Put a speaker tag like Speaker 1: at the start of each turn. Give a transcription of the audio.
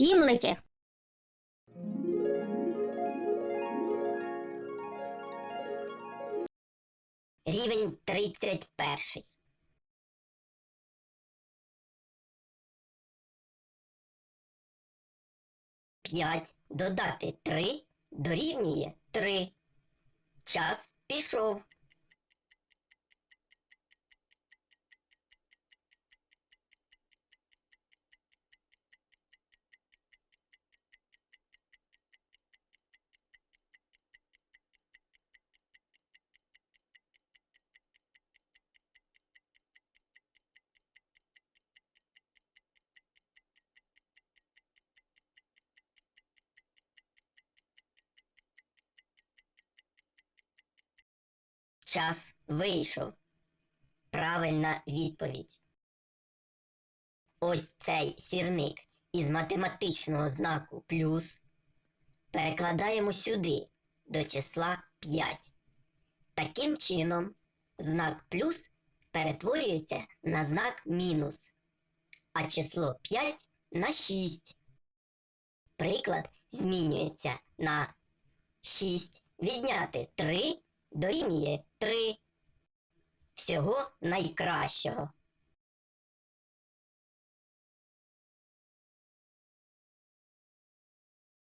Speaker 1: Сімлики.
Speaker 2: Рівень 31. П'ять додати три дорівнює три. Час пішов. Час вийшов. Правильна відповідь. Ось цей сірник із математичного знаку плюс перекладаємо сюди до числа 5. Таким чином, знак плюс перетворюється на знак мінус, а число 5 на 6. Приклад змінюється на 6 відняти 3 дорівнює 3. Всього найкращого.